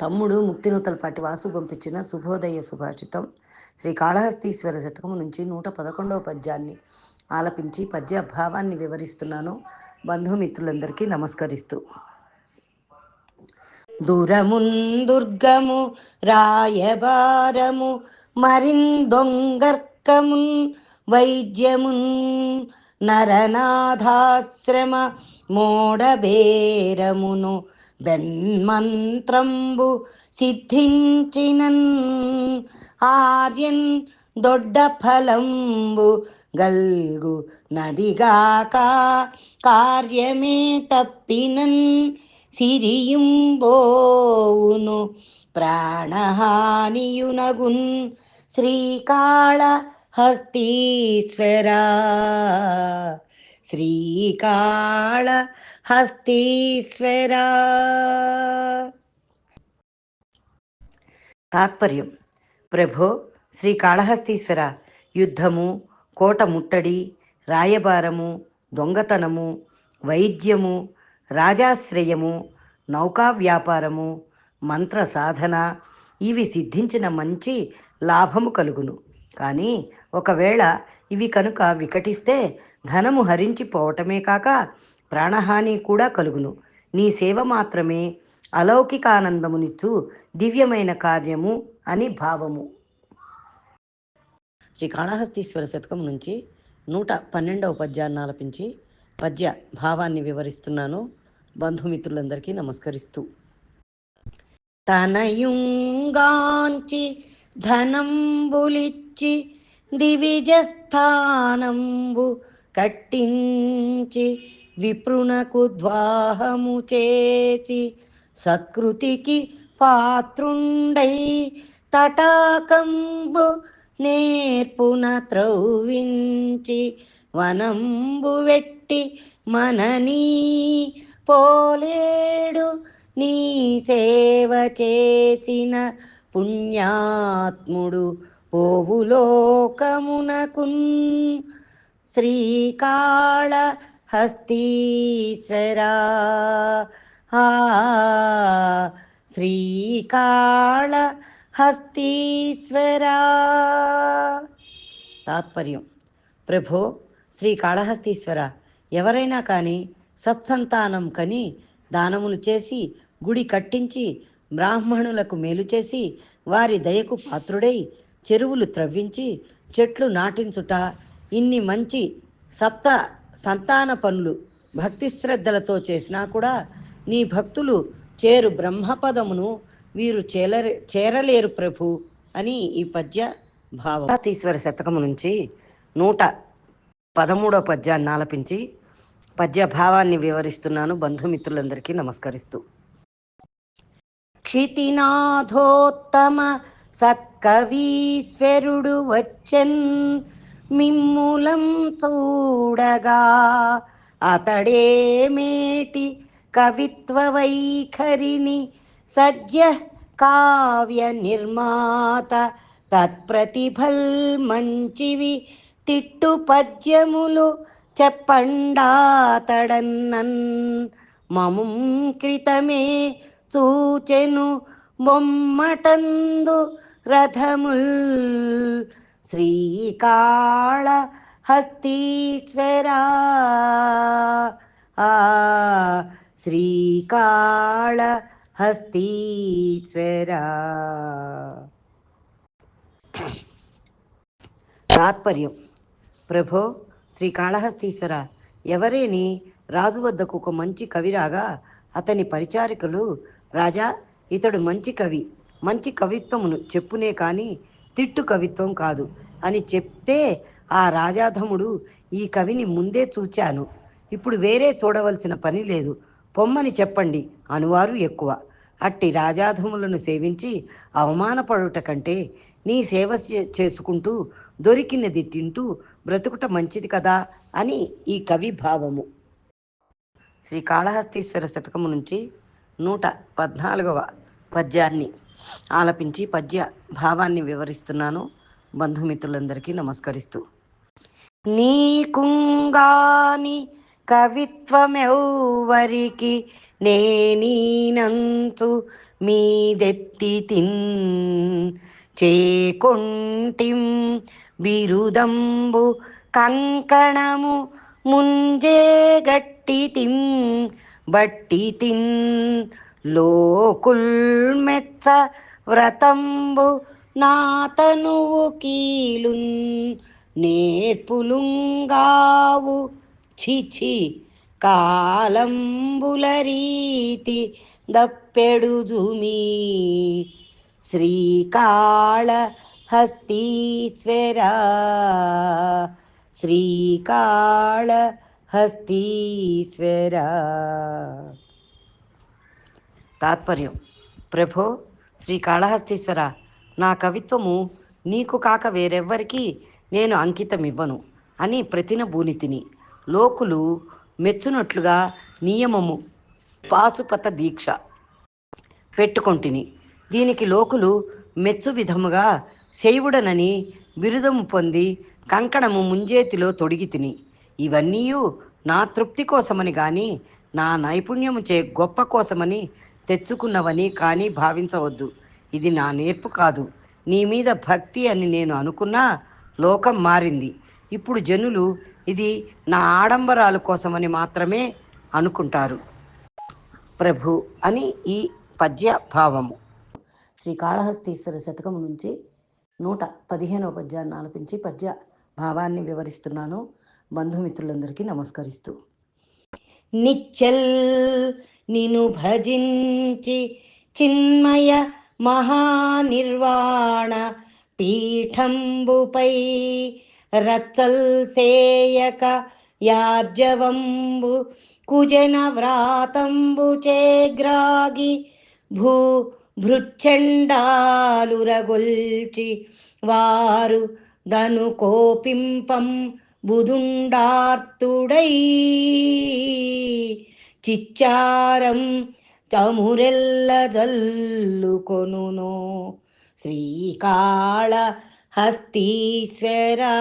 తమ్ముడు ముక్తినూతలపాటి వాసు పంపించిన శుభోదయ సుభాషితం శ్రీ కాళహస్తీశ్వర శతకము నుంచి నూట పదకొండవ పద్యాన్ని ఆలపించి పద్య భావాన్ని వివరిస్తున్నాను. బంధుమిత్రులందరికీ నమస్కరిస్తూ. దూరమున్ దుర్గము రాయబారము మరిందొంగర్కమున్ వైద్యమున్ నరనాథాశ్రమ మోడబేరమును బెన్మంత్రంబు సిద్ధించినన్ ఆర్యన్ దొడ్డ ఫలంబు గల్గు నదిగాక కార్యమే తప్పినన్ సిరియుంబోవును ప్రాణహానియునగున్ శ్రీకాళ హస్తీశ్వరా శ్రీకాళ హస్తీశ్వరా. తాత్పర్యం. ప్రభో శ్రీ కాళహస్తీశ్వర యుద్ధము కోట ముట్టడి రాయబారము దొంగతనము వైద్యము రాజాశ్రయము నౌకా వ్యాపారము మంత్ర సాధన ఇవి సిద్ధించిన మంచి లాభము కలుగును. కానీ ఒకవేళ ఇవి కనుక వికటిస్తే ధనము హరించిపోవటమే కాక ప్రాణహాని కూడా కలుగును. నీ సేవ మాత్రమే అలౌకికానందమునిచ్చు దివ్యమైన కార్యము అని భావము. శ్రీ కాళహస్తీశ్వర శతకం నుంచి నూట పన్నెండవ పద్యాన్ని ఆలపించి పద్య భావాన్ని వివరిస్తున్నాను. బంధుమిత్రులందరికీ నమస్కరిస్తూ. తనయుంగాంచి ధనంబులిచ్చి దివిజస్థానంబు కట్టించి విప్రునకు ద్వాహము చేసి సత్కృతికి పాత్రుండై తటాకంబు నేర్పున త్రౌవించి వనంబు వెట్టి మననీ పోలేడు నీ సేవ చేసిన పుణ్యాత్ముడు పోవులోకమునకున్ శ్రీకాళ హస్తీశ్వరా హా శ్రీకాళ హస్తీశ్వరా తాత్పర్యం. ప్రభో శ్రీ కాళహస్తీశ్వర ఎవరైనా కానీ సత్సంతానం కని దానములు చేసి గుడి కట్టించి బ్రాహ్మణులకు మేలు చేసి వారి దయకు పాత్రుడై చెరువులు త్రవ్వించి చెట్లు నాటించుట ఇన్ని మంచి సప్త సంతాన పనులు భక్తి శ్రద్ధలతో చేసినా కూడా నీ భక్తులు చేరు బ్రహ్మపదమును వీరు చేరలే చేరలేరు ప్రభు అని ఈ పద్య భావం. ఈశ్వర శతకము నుంచి నూట పదమూడో పద్యాన్ని ఆలపించి పద్య భావాన్ని వివరిస్తున్నాను. బంధుమిత్రులందరికీ నమస్కరిస్తూ. క్షితినాథోత్తమ సత్కవీశ్వరుడు వచ్చన్ మిమ్ములం చూడగా అతడే మేటి కవిత్వ వైఖరిని సజ్జ కావ్య నిర్మాత తత్ప్రతిభల్ మంచివి తిట్టు పద్యములు చెప్పండాతడన్నన్ మముం క్రితమే చూచెను బొమ్మటందు రథముల్ శ్రీకాళ హస్తీశ్వరా ఆ శ్రీకాళ హస్తీశ్వరా తాత్పర్యం. ప్రభో శ్రీ కాళహస్తీశ్వర ఎవరేని రాజు వద్దకు ఒక మంచి కవి రాగా అతని పరిచారికలు రాజా ఇతడు మంచి కవి. మంచి కవిత్వమును చెప్పునే కానీ తిట్టు కవిత్వం కాదు అని చెప్తే ఆ రాజాధముడు ఈ కవిని ముందే చూచాను. ఇప్పుడు వేరే చూడవలసిన పని లేదు. పొమ్మని చెప్పండి అనువారు ఎక్కువ. అట్టి రాజాధములను సేవించి అవమానపడుట కంటే నీ సేవ చే- చేసుకుంటూ దొరికినది తింటూ బ్రతుకుట మంచిది కదా అని ఈ కవి భావము. శ్రీ కాళహస్తీశ్వర శతకము నుంచి నూట పద్నాలుగవ పద్యాన్ని ఆలపించి పద్య భావాన్ని వివరిస్తున్నాను. బంధుమిత్రులందరికీ నమస్కరిస్తూ. నీకుంగాని కవిత్వమెవ్వరికి నేనీనంతు మీదెత్తి తిన్ చేకొంటిం బిరుదంబు కంకణము ముంజే గట్టి తిన్ బట్టి తిన్ లోకుల్ మెచ్చ వ్రతంబు నాతనువు కీలున్ నేర్పులుంగావు. చిచి కాలంబుల రీతి దప్పెడుదుమీ. శ్రీకాళ హస్తీశ్వర శ్రీకాళ హస్తీశ్వర తాత్పర్యం. ప్రభో శ్రీకాళహస్తీశ్వర నా కవిత్వము నీకు కాక వేరెవ్వరికి నేను అంకితం ఇవ్వను అని ప్రతిన భూనితిని లోకులు మెచ్చునట్లుగా నియమము పాశుపత దీక్ష పెట్టుకొంటిని. దీనికి లోకులు మెచ్చు విధముగా శైవుడనని బిరుదము పొంది కంకణము ముంజేతిలో తొడిగి తిని ఇవన్నీ నా తృప్తి కోసమని గాని నా నైపుణ్యము చే గొప్ప కోసమని తెచ్చుకున్నవని కానీ భావించవద్దు. ఇది నా నేర్పు కాదు. నీ మీద భక్తి అని నేను అనుకున్నా లోకం మారింది. ఇప్పుడు జనులు ఇది నా ఆడంబరాల కోసమని మాత్రమే అనుకుంటారు. ప్రభు అని ఈ పద్య భావము శ్రీకాళహస్తీశ్వర శతకం నుంచి నూట పదిహేనవ పద్యాన్ని ఆలపించి పద్య భావాన్ని వివరిస్తున్నాను. బంధుమిత్రులందరికీ నమస్కరిస్తూ. నిచ్చల్ నిను భజించి చిన్మయ మహానిర్వాణ పీఠంబుపై రచ్చల్ సేయక యార్జవంబు కుజన వ్రాతంబు చేగ్రాగి భూ భృచ్చండాలురగొల్చి వారు దను కోపింపం బుధుండార్తుడై చిచ్చారం చమురెల్ల జల్లుకొనునో శ్రీకాళ హస్తీశ్వరా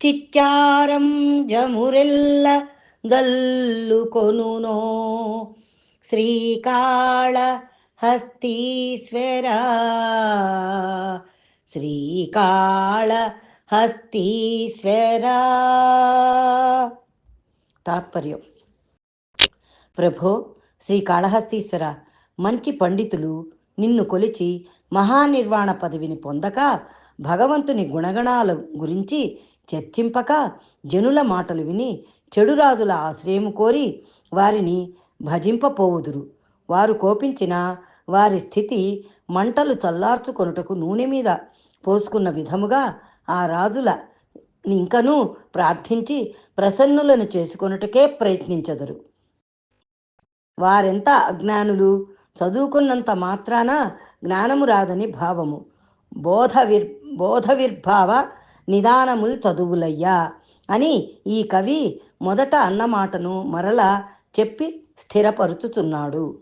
చిచ్చారం జమురెల్ల జల్లుకొనునో శ్రీకాళ హస్తీశ్వరా శ్రీకాళ హస్తీశ్వరా తాత్పర్యం. ప్రభో శ్రీ కాళహస్తీశ్వర మంచి పండితులు నిన్ను కొలిచి మహానిర్వాణ పదవిని పొందక భగవంతుని గుణగణాల గురించి చర్చింపక జనుల మాటలు విని చెడు రాజుల ఆశ్రయము కోరి వారిని భజింపపోవుదురు. వారు కోపించిన వారి స్థితి మంటలు చల్లార్చుకొనుటకు నూనె మీద పోసుకున్న విధముగా ఆ రాజుల ఇంకనూ ప్రార్థించి ప్రసన్నులను చేసుకొనుటకే ప్రయత్నించదురు. వారెంత అజ్ఞానులు? చదువుకున్నంత మాత్రాన జ్ఞానము రాదని భావము. బోధ విర్ బోధవిర్భావ నిదానముల్ చదువులయ్యా అని ఈ కవి మొదట అన్నమాటను మరలా చెప్పి స్థిరపరుచుచున్నాడు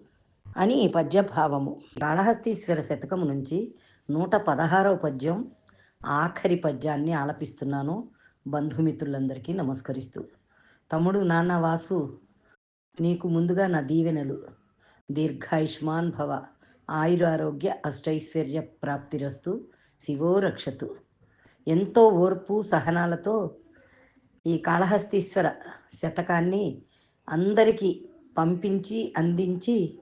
అని ఈ పద్యభావము. కాళహస్తీశ్వర శతకము నుంచి నూట పదహారవ పద్యం ఆఖరి పద్యాన్ని ఆలపిస్తున్నాను. బంధుమిత్రులందరికీ నమస్కరిస్తూ. తమ్ముడు నాన్న వాసు నీకు ముందుగా నా దీవెనలు. దీర్ఘాయుష్మాన్ భవ. ఆయురారోగ్య అష్టైశ్వర్య ప్రాప్తిరస్తు. శివో రక్షతు. ఎంతో ఓర్పు సహనాలతో ఈ కాళహస్తీశ్వర శతకాన్ని అందరికీ పంపించి అందించి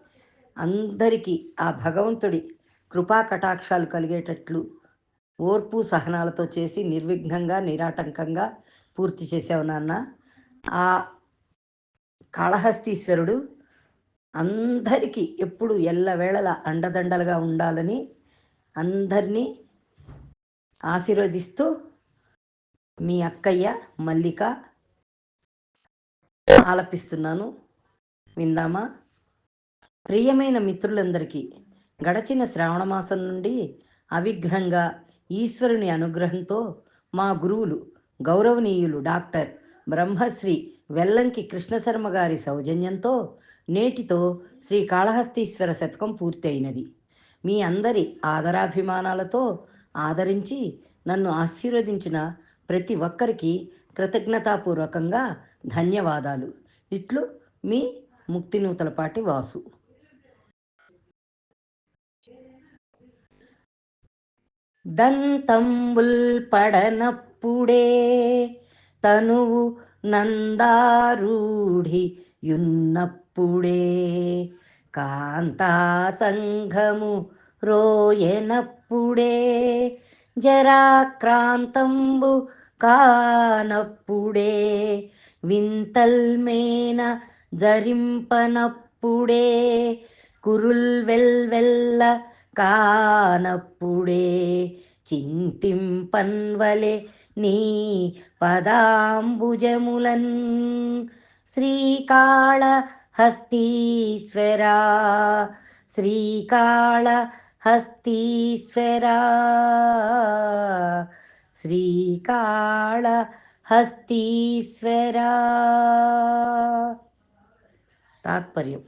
అందరికీ ఆ భగవంతుడి కృపా కటాక్షాలు కలిగేటట్లు ఓర్పు సహనాలతో చేసి నిర్విఘ్నంగా నిరాటంకంగా పూర్తి చేసావు నాన్న. ఆ కాళహస్తీశ్వరుడు అందరికీ ఎప్పుడు ఎల్లవేళలా అండదండలుగా ఉండాలని అందరినీ ఆశీర్వదిస్తూ మీ అక్కయ్య మల్లిక ఆలపిస్తున్నాను. విందామా? ప్రియమైన మిత్రులందరికీ గడచిన శ్రావణ మాసం నుండి అవిఘ్నంగా ఈశ్వరుని అనుగ్రహంతో మా గురువులు గౌరవనీయులు డాక్టర్ బ్రహ్మశ్రీ వెల్లంకి కృష్ణశర్మ గారి సౌజన్యంతో నేటితో శ్రీ కాళహస్తీశ్వర శతకం పూర్తయినది. మీ అందరి ఆదరాభిమానాలతో ఆదరించి నన్ను ఆశీర్వదించిన ప్రతి ఒక్కరికి కృతజ్ఞతాపూర్వకంగా ధన్యవాదాలు. ఇట్లు మీ ముక్తి నూతలపాటి వాసు. దంతంబుల్ పడనప్పుడే తనువు నందారూఢి యున్నప్పుడే కాంతా సంఘము రోయనప్పుడే జరాక్రాంతంబు కానప్పుడే వింతల్మేన జరింపనప్పుడే కురుల్ వెల్వెల్ల కానప్పుడే చింతింపన్వలే నీ పదాంబుజములన్ శ్రీకాళ హస్తీశ్వరా శ్రీకాళ హస్తీశ్వరా శ్రీకాళ హస్తీశ్వరా తాత్పర్యం.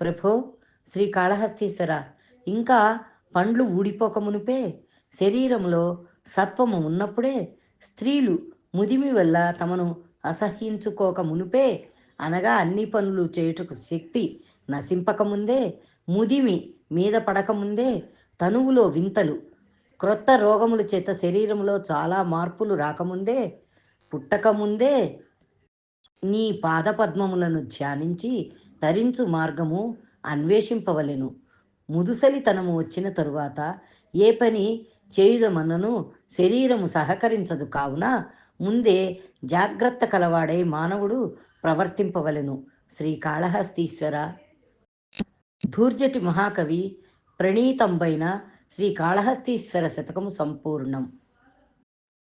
ప్రభు శ్రీకాళహస్తీశ్వర. ఇంకా పండ్లు ఊడిపోక మునిపే శరీరంలో సత్వము ఉన్నప్పుడే స్త్రీలు ముదిమి వల్ల తమను అసహ్యించుకోక మునుపే అనగా అన్ని పనులు చేయుటకు శక్తి నశింపకముందే ముదిమి మీద పడకముందే తనువులో వింతలు క్రొత్త రోగముల చేత శరీరంలో చాలా మార్పులు రాకముందే పుట్టకముందే నీ పాదపద్మములను ధ్యానించి తరించు మార్గము అన్వేషింపవలెను. ముదుసలితనము వచ్చిన తరువాత ఏ పని చేయుదమన్నను శరీరము సహకరించదు. కావున ముందే జాగ్రత్త కలవాడై మానవుడు ప్రవర్తింపవలెను. శ్రీకాళహస్తీశ్వర ధూర్జటి మహాకవి ప్రణీతంబైన శ్రీకాళహస్తీశ్వర శతకము సంపూర్ణం.